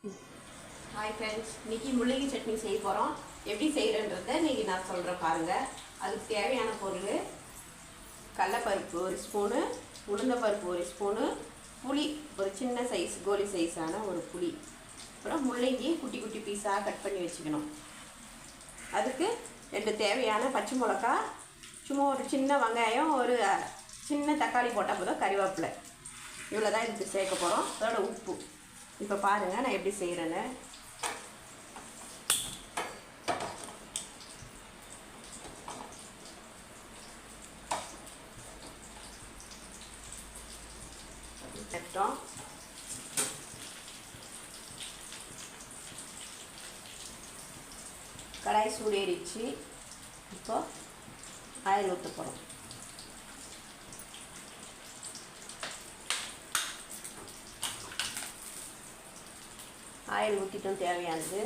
Hi friends இன்னைக்கு முள்ளங்கி சட்னி செய்ய போகிறோம் எப்படி செய்கிறன்றத இன்னைக்கு நான் சொல்கிறேன் பாருங்கள் அதுக்கு தேவையான பொருள் கடலப்பருப்பு ஒரு ஸ்பூனு உளுந்தப்பருப்பு ஒரு ஸ்பூனு புளி ஒரு சின்ன சைஸ் கோலி சைஸான ஒரு புளி. அப்புறம் முள்ளங்கி குட்டி குட்டி பீஸாக கட் பண்ணி வச்சுக்கணும். அதுக்கு ரெண்டு தேவையான பச்சை மிளகா சும்மா ஒரு சின்ன வெங்காயம் ஒரு சின்ன தக்காளி போட்டால் போதும் கறிவேப்பிலை. இவ்வளோ தான் இதுக்கு சேர்க்க போகிறோம் அதோட உப்பு. இப்போ பாருங்கள் நான் எப்படி செய்கிறேன்னு கட்டம் கடாய் சூடேறிச்சு. இப்போ ஆயில் ஊற்ற போகிறோம் ஆயில் ஊற்றிட்டும் தேவையானது.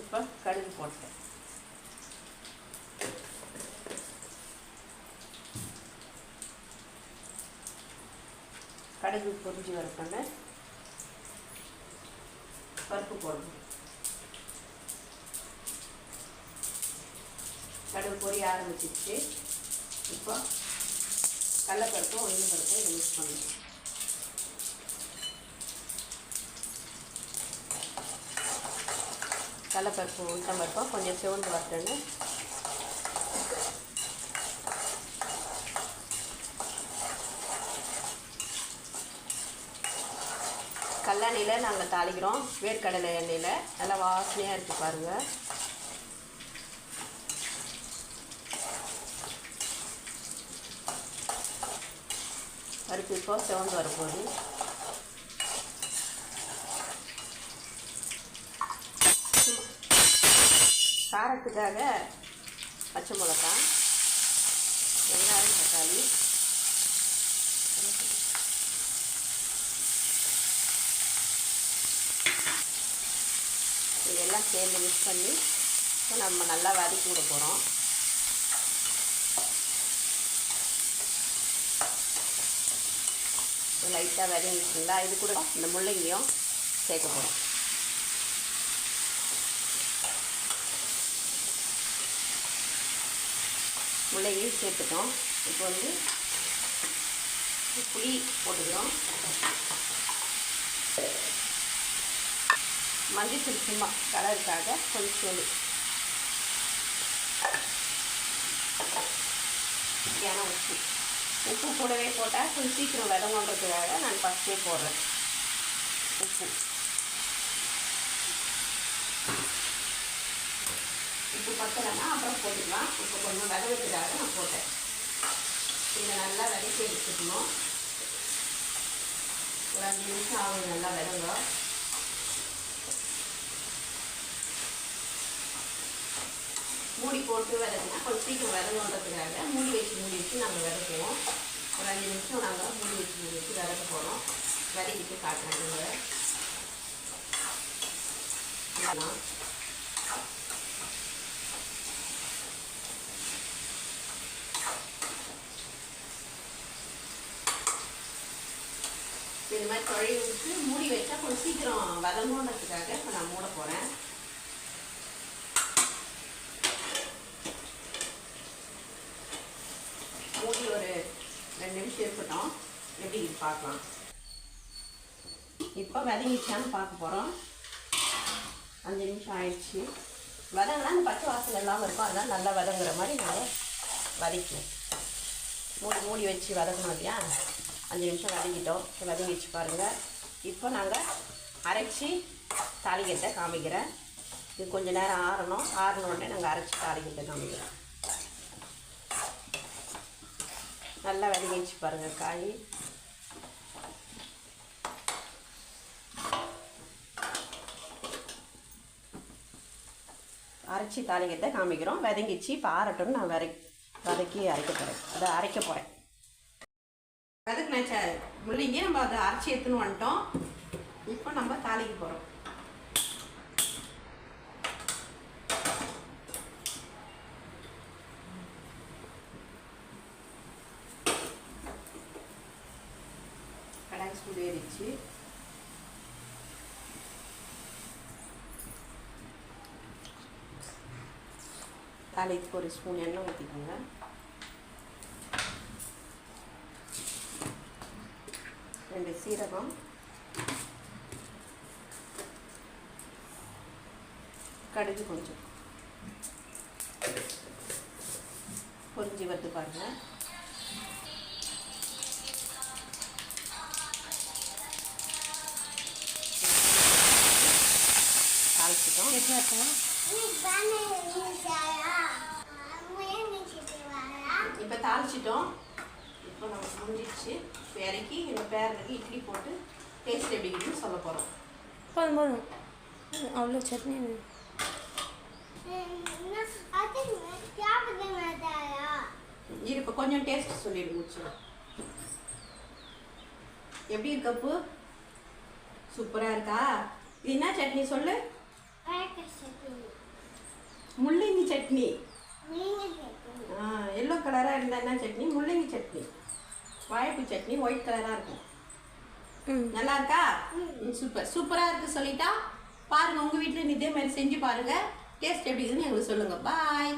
இப்போ கடுகு போட்டேன் கடுகு பொரிஞ்சு வரக்கொண்டு பருப்பு போடணும். கடுகு பொரிய ஆரம்பிச்சிச்சு இப்போ கடலப்பருப்பும் உளுந்து பருப்பும் யூஸ் மிக்ஸ் பண்ணணும். கடலப்பருப்பு உளுத்தம் பருப்பும் கொஞ்சம் சிவந்து வரட்டுன்னு கல்லெண்ணெயில் நாங்கள் தாளிக்கிறோம். வேர்க்கடலை எண்ணெயில். நல்லா வாசனையாக இருக்குது பாருங்கள் பருப்பு இப்போ சிவந்து வரப்போகுது. காரத்துக்காக பச்சை மிளகா வெங்காயம் தக்காளி. இதெல்லாம் சேர்ந்து மிக்ஸ் பண்ணி இப்போ நம்ம நல்லா வதக்கி விட போகிறோம் லைட்டாக வதங்கிட்டுங்களா இது கூட இந்த முள்ளங்கியும் சேர்க்க போகிறோம் முள்ளையும் சேர்த்துட்டோம். இப்போ வந்து புளி போட்டுக்கிறோம். மஞ்சள் சும்மா கலருக்காக கொஞ்சம் ஏன்னா உப்பு. உப்பு கூடவே போட்டால் கொஞ்சம் சீக்கிரம் விதங்கன்றதுக்காக நான் ஃபஸ்ட்டே போடுறேன். உப்பு. உப்பு அப்புறம் போட்டுக்கலாம். இப்போ கொஞ்சம் விதவதுக்காக நான் போட்டேன். இதை நல்லா வதக்கி எடுத்துக்கணும். ஒரு அஞ்சு நிமிஷம் ஆகும் நல்லா விதங்க. மூடி போட்டு விதக்குனா கொஞ்சம் சீக்கிரம் விதங்கன்றதுக்காக மூடி வச்சு மூடி வச்சு நாங்கள் விதக்குவோம். ஒரு அஞ்சு நிமிஷம் நாங்கள் மூடி வச்சு மூடி வச்சு விதக்க போகிறோம் விதக்கிட்டு காட்டுறேன். நாங்கள் மாதிரி தொழில் விட்டு மூடி வச்சா கொஞ்சம் சீக்கிரம் வதங்கணுன்றதுக்காக இப்போ நான் மூட போகிறேன் மூடி ஒரு ரெண்டு நிமிஷம் இருக்கட்டும். எப்படி பார்க்கலாம். இப்போ வதங்கிச்சான்னு பார்க்க போகிறோம் அஞ்சு நிமிஷம் ஆயிடுச்சு. வதங்கினா அந்த பச்சை வாசல் இல்லாமல் இருக்கும். அதெல்லாம் நல்லா வதங்குற மாதிரி நாங்கள் வதக்குவோம் மூடி மூடி வச்சு வதக்கணும் இல்லையா? அஞ்சு நிமிஷம் வதங்கிட்டோம். இப்போ வதங்கிச்சு பாருங்கள் இப்போ நாங்கள் அரைச்சி தாளிக்கட்டை காமிக்கிறேன். இது கொஞ்சம் நேரம் ஆறணும். ஆறின உடனே நாங்கள் அரைச்சி தாளிக்கட்டை காமிக்கிறோம். நல்லா வதங்கிச்சு பாருங்கள் காய். அரைச்சி தாளிக்கிறத காமிக்கிறோம். வதங்கிச்சு இப்போ ஆறட்டும்னு நான் வரை வதக்கி அரைக்க போகிறேன் அதை அரைக்க போகிறேன் ச முள்ளிங்க நம்ம அதை அரைச்சி எடுத்துன்னு வந்துட்டோம். இப்போ நம்ம தாளிக்கு போகிறோம் கடாய் சூடேறிச்சு தாளிக்கு ஒரு ஸ்பூன் எண்ணெய் ஊற்றிக்கோங்க ரெண்டு சீரகம் கடுகு கொஞ்சம் பொரிஞ்சு வருது பாருங்க தாளிச்சிட்டோம் இப்போ தாளிச்சிட்டோம் இப்போ நமக்கு முடிஞ்சிடுச்சு. இப்போ இறக்கி எங்கள் பேரனுக்கு இட்லி போட்டு டேஸ்ட் எப்படி இருக்குன்னு சொல்ல போகிறோம் போதும் போதும். அவ்வளோ சட்னி இது இப்போ கொஞ்சம் டேஸ்ட் சொல்லிடு முடிச்சு எப்படி இருக்கு அப்பு சூப்பராக இருக்கா? இது என்ன சட்னி சொல்லு? முள்ளங்கி சட்னி. எல்லோ கலராக இருந்தால் என்ன சட்னி? முள்ளங்கி சட்னி. வாழைப்பூ சட்னி ஒயிட் கலராக இருக்கும். ம். நல்லா இருக்கா? ம், சூப்பர் சூப்பராக இருக்கு சொல்லிட்டா. பாருங்க உங்கள் வீட்டில் இதே மாதிரி செஞ்சு பாருங்க. டேஸ்ட் எப்படி இருக்குன்னு எங்களுக்கு சொல்லுங்கள் பாய்